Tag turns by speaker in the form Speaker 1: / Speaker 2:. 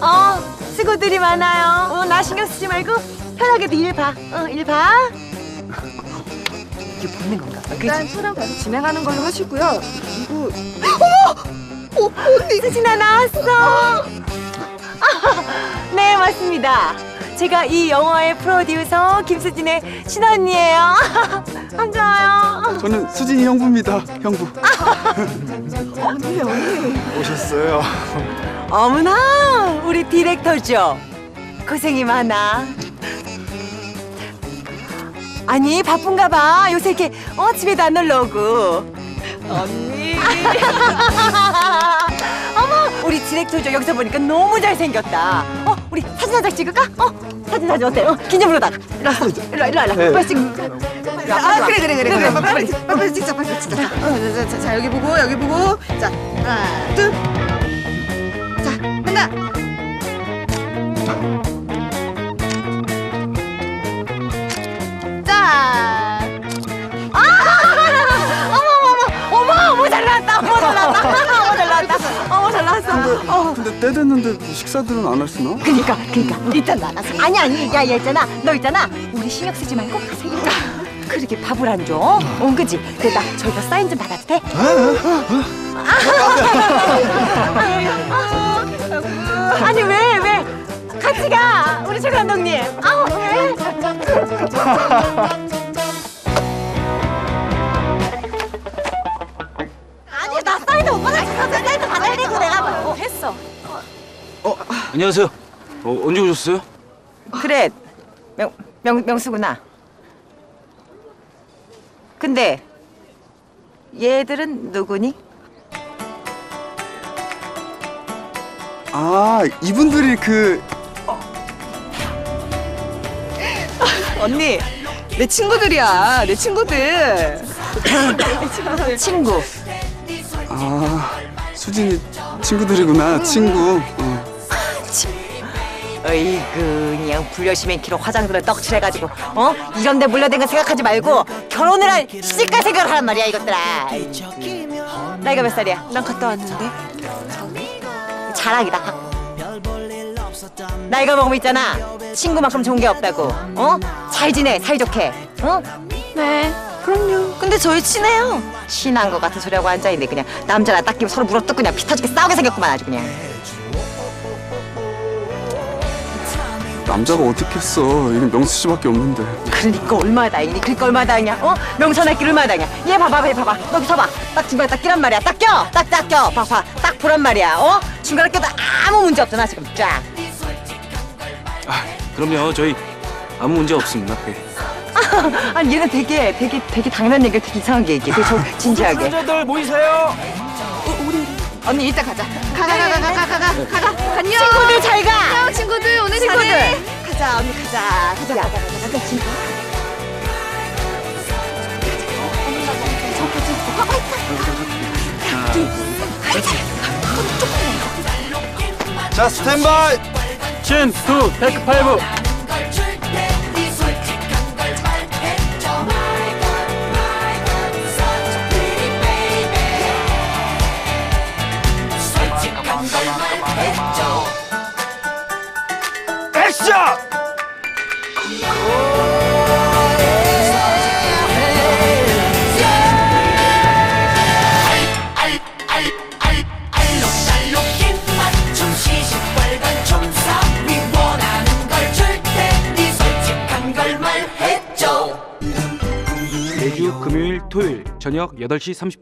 Speaker 1: 어, 수고들이 많아요. 어, 나 신경 쓰지 말고 편하게도 일 봐. 어, 일 봐. 이게 보는 건가 봐. 그지?
Speaker 2: 일단 촬영 계속 진행하는 걸로 하시고요. 그리고
Speaker 1: 어, 언니. 수진아 나왔어. 네, 맞습니다. 제가 이 영화의 프로듀서 김수진의 친언니예요. 반가워요.
Speaker 3: 저는 수진이 형부입니다. 형부.
Speaker 2: 언니 언니.
Speaker 3: 오셨어요.
Speaker 1: 어머나, 우리 디렉터죠. 고생이 많아. 아니 바쁜가 봐. 요새 이렇게 어 집에도 안 놀러 오고.
Speaker 2: 언니.
Speaker 1: 어머, 우리 디렉터죠. 여기서 보니까 너무 잘생겼다. 어, 우리 사진 한 장 찍을까? 어, 사진 사진 어때? 어, 기념으로다가. 일로 와, 일로 와, 일로 와, 일로 와.
Speaker 3: 네.
Speaker 1: 빨리 찍.
Speaker 2: 아 그래 그래 그래 그래. 빨리 빨리 빨리 찍자 빨리 찍자. 자, 어, 자, 자, 자 여기 보고 여기 보고. 자 하나 둘.
Speaker 1: 잘 나왔어. 어.
Speaker 3: 근데 때 됐는데 식사들은 안 하시나?
Speaker 1: 그니까, 그니까 일단 나가서. 아니 아니, 야, 얘 있잖아. 너 있잖아. 우리 신경 쓰지 말고 봐. 그렇게 밥을 안 줘. 어, 그지? 그나 저희가 사인 좀 받아도 돼? 아니 왜 왜? 같이 가 우리 최 감독님. 아우 왜?
Speaker 4: 안녕하세요. 어, 언제 오셨어요?
Speaker 1: 그래 명, 명 명수구나. 근데 얘들은 누구니?
Speaker 3: 아 이분들이 그
Speaker 2: 언니 내 친구들이야 내 친구들.
Speaker 1: 친구.
Speaker 3: 아 수진이 친구들이구나 친구. 어.
Speaker 1: 어이구 그냥 불려시맨 키로 화장들을 떡칠해가지고 어 이런 데 물려댄 거 생각하지 말고 결혼을 할 시집갈 생각을 하란 말이야 이것들아 나이가 몇 살이야?
Speaker 2: 난 갔다 왔는데.
Speaker 1: 자랑이다 나이가 먹으면 있잖아 친구만큼 좋은 게 없다고 어? 잘 지내 사이좋게 어?
Speaker 2: 네. 그럼요. 근데 저희 친해요.
Speaker 1: 친한 거 같은 소리하고 앉아있네 그냥 남자나 딱 끼면 서로 물어뜯고 그냥 피 터지게 싸우게 생겼구만 아주 그냥
Speaker 3: 남자가 어떻겠어? 이건 명수 씨밖에 없는데.
Speaker 1: 그러니까 얼마나 다행이니 그러니까 얼마나 다행이야 어? 명산할 길 얼마나 다행이야 얘 봐봐 얘 봐봐 여기 서봐 딱 중간에 딱 끼란 말이야 딱 껴! 딱 딱 껴! 봐봐 딱 보란 말이야 어? 중간에 껴도 아무 문제 없잖아 지금 쫙
Speaker 4: 아, 그럼요. 저희 아무 문제 없습니다. 네.
Speaker 1: 아니 얘는 되게 되게 되게 당연한 얘기를 되게 이상하게 얘기해 되게 저 진지하게
Speaker 4: 남자들 모이세요.
Speaker 2: 언니 이따 가자. 가가 가가 가가 가 가. 안녕. 가자 언니 가자. 가자 가자 가자 가자 친구.
Speaker 3: 자 스탠바이.
Speaker 4: 신, 투, 테이크 파이브. 매주 금요일, 토요일 저녁 8시 30분.